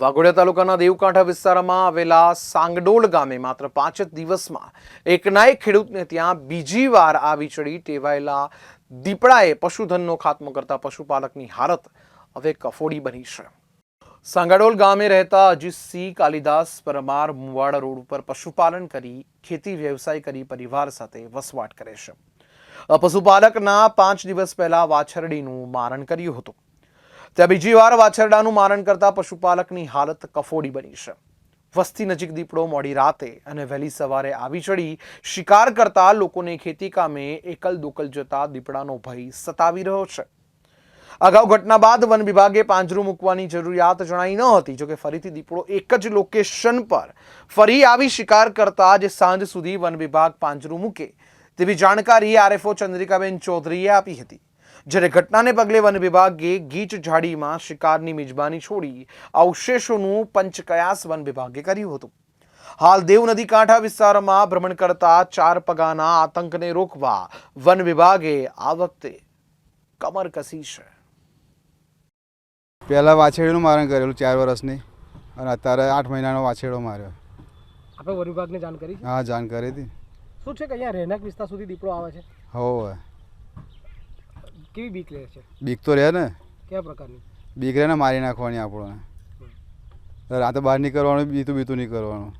વાઘોડિયા તાલુકાના દેવકાંઠા વિસ્તારમાં આવેલા સાંગડોલ ગામે માત્ર પાંચ જ દિવસમાં એકના એક ખેડૂતને ત્યાં બીજી વાર આવી ચડી ટેવાયેલા દીપડાએ પશુધનનો ખાત્મો કરતા પશુપાલકની હાલત હવે કફોડી બની છે. સાંગાડોલ ગામે રહેતા અજીતસિંહ કાલિદાસ પરમાર મુવાડા રોડ ઉપર પશુપાલન કરી ખેતી વ્યવસાય કરી પરિવાર સાથે વસવાટ કરે છે. પશુપાલકના પાંચ દિવસ પહેલા વાછરડીનું મારણ કર્યું હતું. ત્યાં બીજી વાર વાછરડાનું મારણ કરતા પશુપાલકની હાલત કફોડી બની છે. વસ્તી નજીક દીપડો મોડી રાતે અને વહેલી સવારે આવી ચડી શિકાર કરતા લોકોને ખેતી કામે એકલ દોકલ જતા દીપડાનો ભય સતાવી રહ્યો છે. અગાઉ ઘટના બાદ વન વિભાગે પાંજરું મૂકવાની જરૂરિયાત જણાઈ ન હતી, જોકે ફરીથી દીપડો એક જ લોકેશન પર ફરી આવી શિકાર કરતા જે સાંજ સુધી વન વિભાગ પાંજરું મૂકે તેવી જાણકારી આરએફઓ ચંદ્રિકાબેન ચૌધરીએ આપી હતી. જ્યારે ઘટનાને પગલે વન વિભાગે ગીચ ઝાડીમાં શિકારની મિજબાની છોડી અવશેષોનું પંચકયાસ વન વિભાગે કર્યું હતું. હાલ દેવ નદી કાંઠા વિસ્તારમાં ભ્રમણ કરતા ચાર પગાના આતંકને રોકવા વન વિભાગે આ વખતે કમર કસી છે. પહેલાં વાછેડીનું મારણ કરેલું ચાર વર્ષની અને અત્યારે આઠ મહિનાનો વાછેડો માર્યો. આપણે વન વિભાગને જાણ કરી હા જાણ કરી હતી. શું છે કે અહીંયા રહેણાંક વિસ્તાર સુધી દીપડો આવે છે? હોવે. કેવી બીક લે છે? બીક તો રહે ને. કયા પ્રકારની? બીક રહે ને મારી નાખવાની આપણને. રાતે બહાર નહીં કરવાનું બીતું બીતું નહીં કરવાનું.